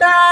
night.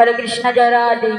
হরে কৃষ্ণ জয় রাধে।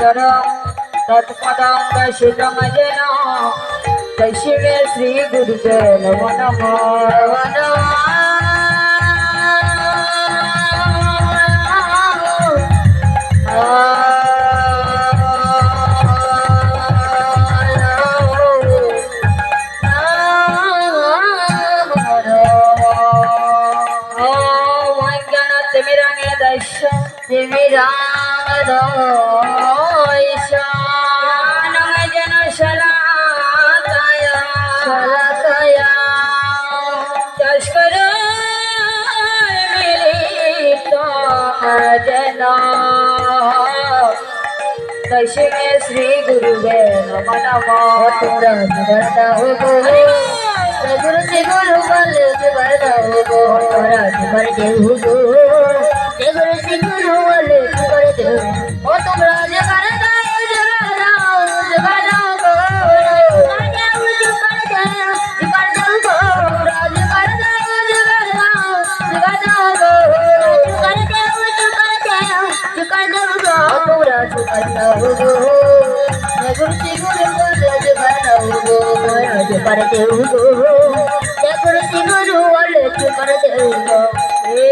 सुंदरं तत्पदं दशितमजन दक्षिणे श्रीगुरुचरण नमो नमः तिमिरमे दश तिमिरामदो भजना। दशमे श्री गुरु नम नमो। तुरंत भरता हो गो सदुर से गुरु बल से भरता हो गो तुरंत भर के हो गो गुरु। से বানাবো নগর সিগুরে কলজ বানাবো নজ পারতে উগো নগর সিগুরু অলজ পারতে উগো হে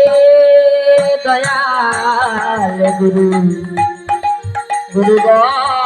দয়াল গুরু গুরু গো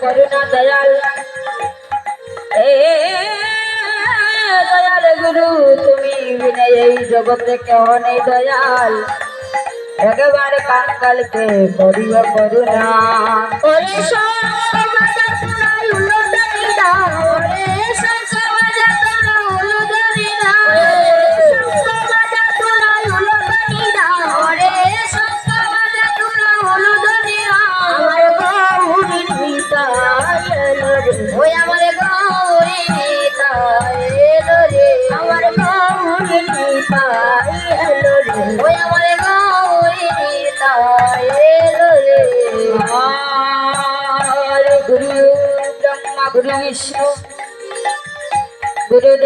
করুণা দয়াল। দয়াল গুরু, তুমি বিনে এই জগতে কেহ নেই দয়াল। ভগবান কাঙ্কালকে করিব করুণা।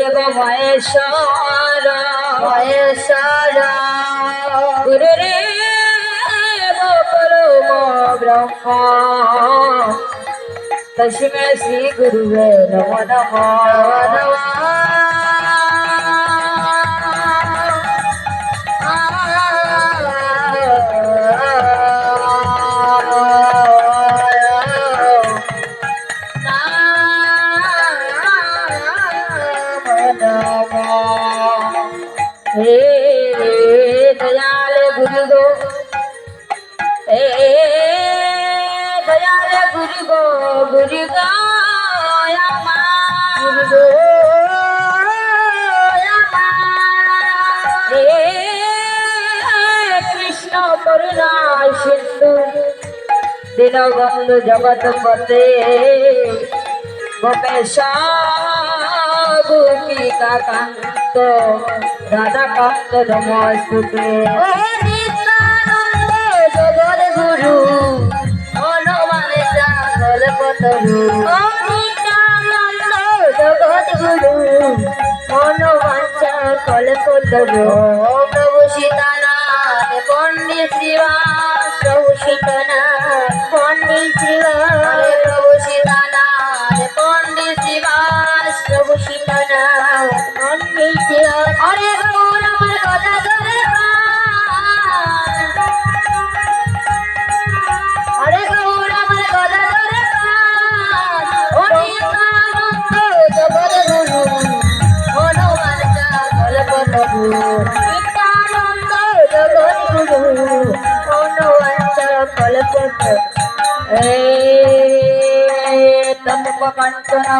দেব মহেশ্বর। মহেশ্বর। গুরু রে পরম ব্রহ্ম। তসমে শ্রী গুরুবে নম নম নম। जगत पते গোপী কাকান্ত দাদা কান্ত নমস্তুতে। জগর গুরু, হনুমানে চাগল পতরু। জগৎ গুরু, হনুমান চাগল পতরু।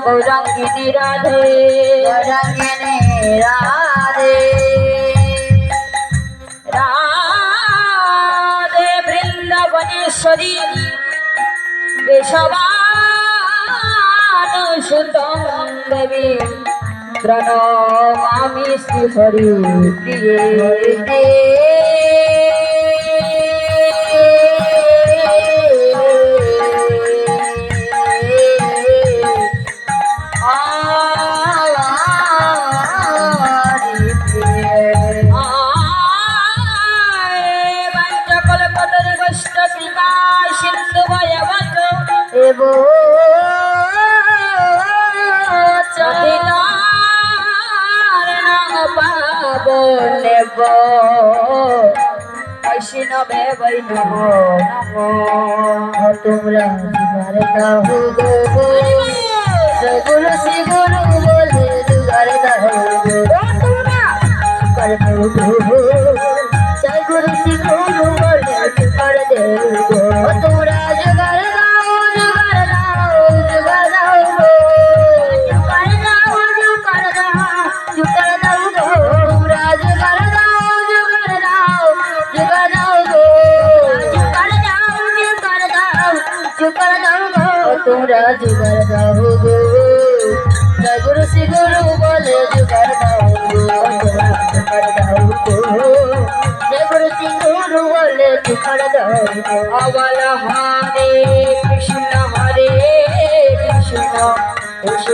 গৌরাঙ্গিনী রাধে গৌরাঙ্গিনী রাধে। রাধে বৃন্দাবনেশ্বরী কেশবানুসুতম দেবী প্রণমামি শ্রী হরি প্রিয়ে হবে বৈ তোমরা শিবার কাহু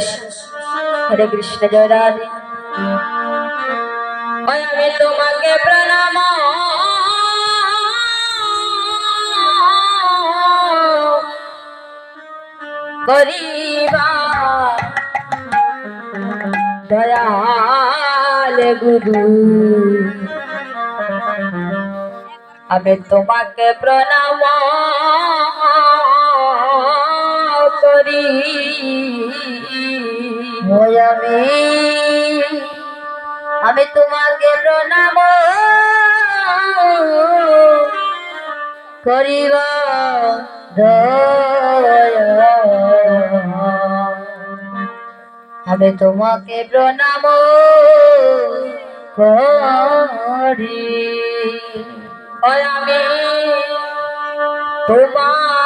দাস হরে কৃষ্ণ জয় রাধে। আমি তোমাকে প্রণাম। দয়াল গুরু। আমি তোমাকে প্রণাম। করি ওই আমি আমি তোমাকে প্রণাম করিবা। আমি তোমাকে প্রণাম করি আমি তোমাকে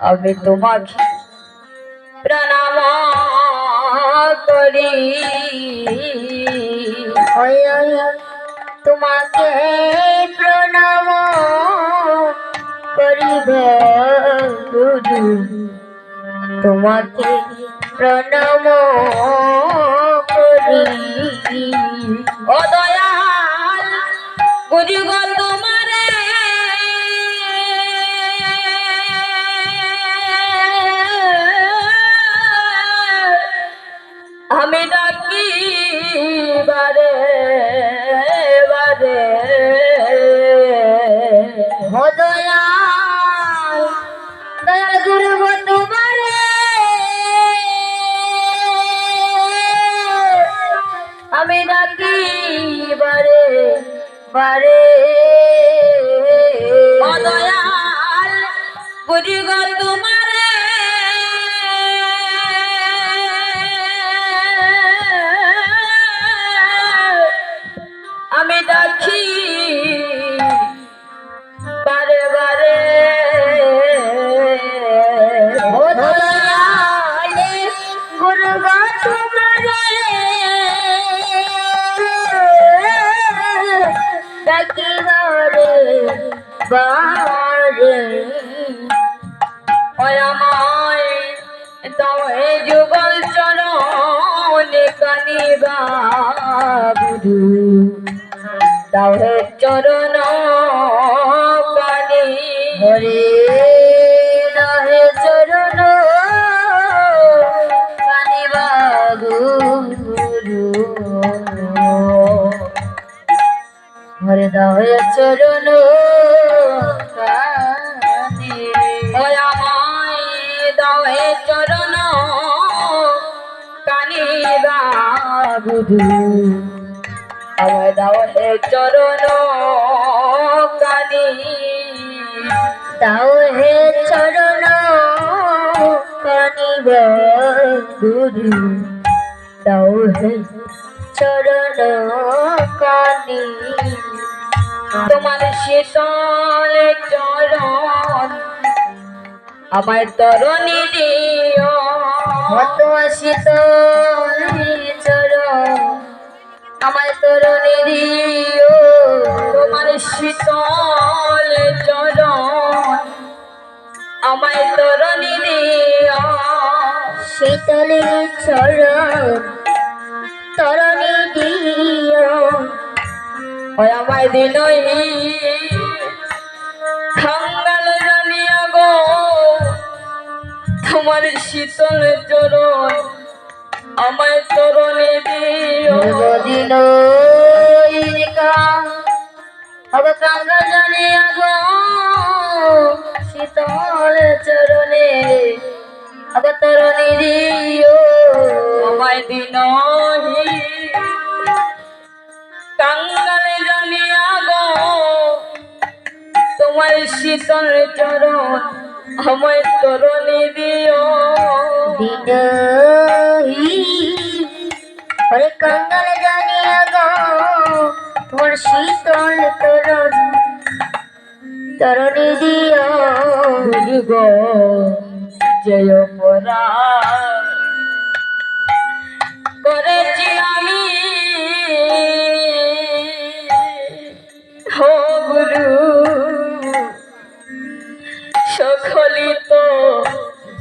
আমি তোমাকে প্রণাম করি তোমাকে প্রণাম করিব তোমাকে প্রণাম চরণ আমায় দাও হে চরণ কানিবা গুরু আমায় দাও হে চরণ কানি। তাও হে চরণ কানিব গুরু তাও হে চরণ কানি। তোমার শীতল চরণ আমায় তরণী দিও। মত আসিত চরণ আমায় তরণী দিও। তোমার শীতল চরণ আমার তরণী দিও। শীতলে চরণ তরণী দিও। ওই আমায় দিনই খাঙ্গাল জানিয়া গো তোমার শীতল চরণ আমায় তরণী দিও। দিন অব কাঙ্গা জানিয়া গো শীতল চরণে অব তরণী দিও। আমায় দিনহি কাঙ্গালে জানিয়া গো তোমার শীতল চরণ আমায় তরণী দিও। ওরে কাঙ্গাল জানিয়া গো তোমার শীতল তরণ তরণী দিও। গো জয় পরা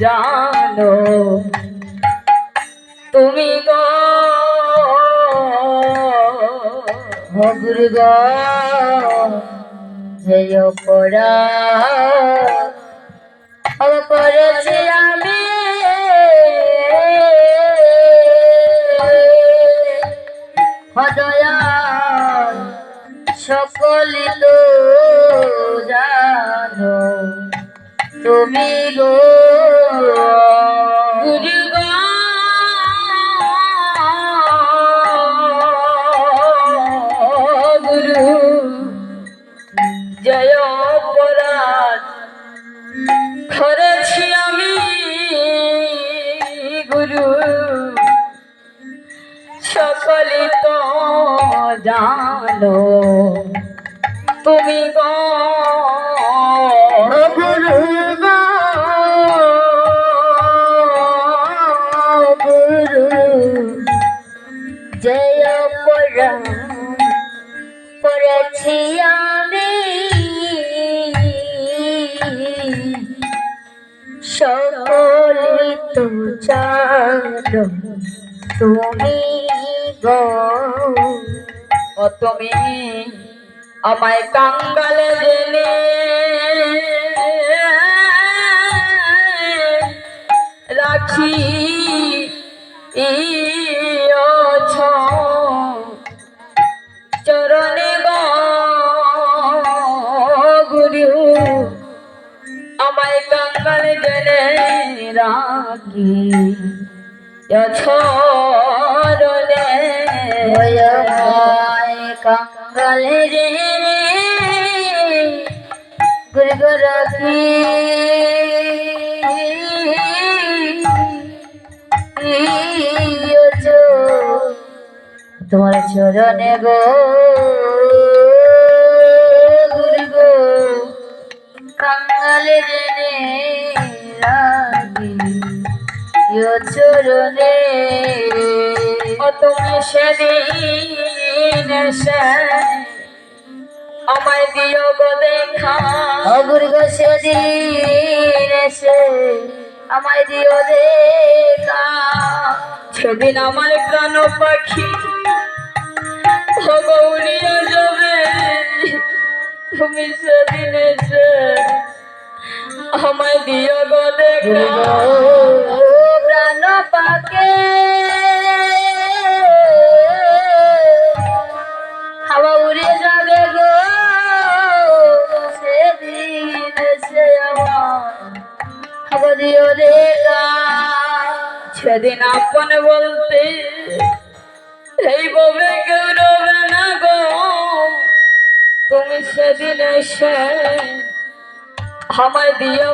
জানো তুমি গো গুরু জয় পড়া করেছি আমি। হদয়া সকলি তো জানো তুমি গো জয় অপরাধ। করেছি আমি গুরু সকলে তো জানো তুমি গো সকলে তো জানো তুমি গো ও তুমি আমায় কাঙ্গালে দিলে রাখি। ইয়ছ রাখি ছরণে ভয় রাখি তোমার চরণে গো। কাঙ্গালে রে রাখি ইয় চরণে। তুমি সেদিন আমায় দিও গো দেখা। অগুরগ সেদিন এসে আমায় দিও দেখা। সেদিন আমার প্রাণ পাখি ও গৌরিয়া যাবে তুমি সেদিন এসে আমায় দিও গো দেখা। পাকে হাওয়া উড়ে যাবে গো। সেদিন এসে আমার হাওয়া দিও দেখা সেদিন আপন বলতে এই ববে কেউ রবে না গো। তুমি সেদিন এসে আমায় দিও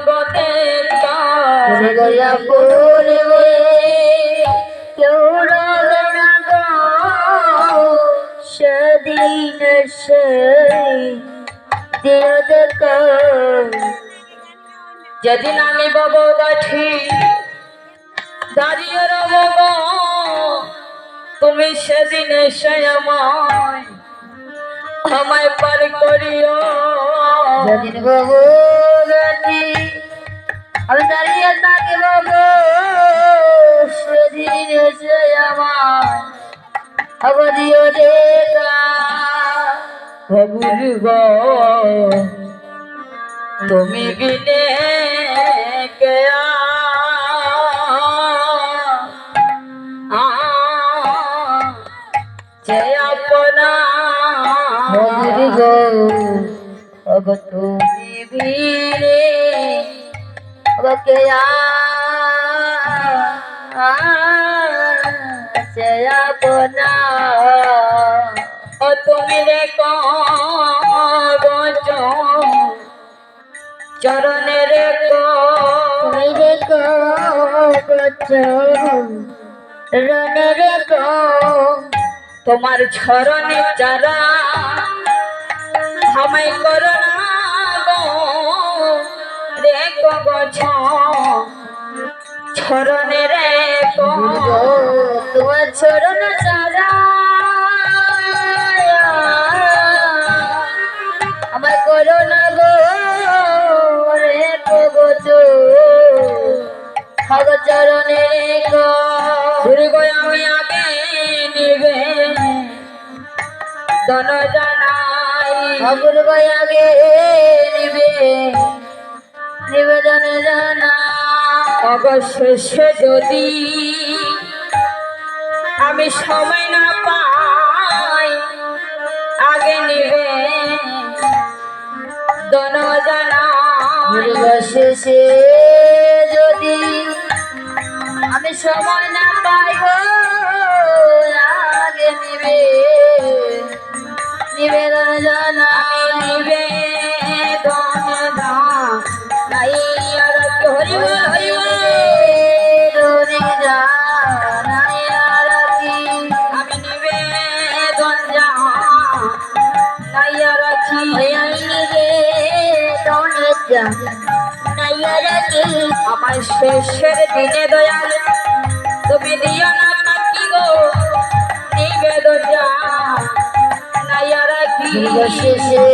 গয়া সেদিন সে দেখো যেদিন আমি বব গাঠি দাঁড়িয়ে রব তুমি সেদিন এসে আমায় আমায় পার করিও। যেদিন বাবু গাছি আমি দাঁড়িয়ে থাকি বাবু সেদিন এসে আমার দিও দেখা গুরু তুমি বিনে কে অগ তুমি অগকে সে আপনা তুমি রে গচ চরণে রে তুমি দেখো কত রনে রেখো। তোমার ছরণে চারা আমায় করোনা গো। রে গছ ছরণে রে তোমার ছড়ন সারা আমার করো না গো রে গো চরণে রেখো। দুর্গো আমি আগে নিবে। দন জানাই ঠাকুর আগে নিবে। নিবেদন জানা। অবশেষে যদি আমি সময় না পাই, আগে নিবে। দন জানাই শেষে যদি আমি সময় না পাইব আগে নিবে। নিবেদন আমার শেষের দিনে দয়াল। তুমি দিও না নাকি গো? নিবেদন নাইয়ারা কি শেষে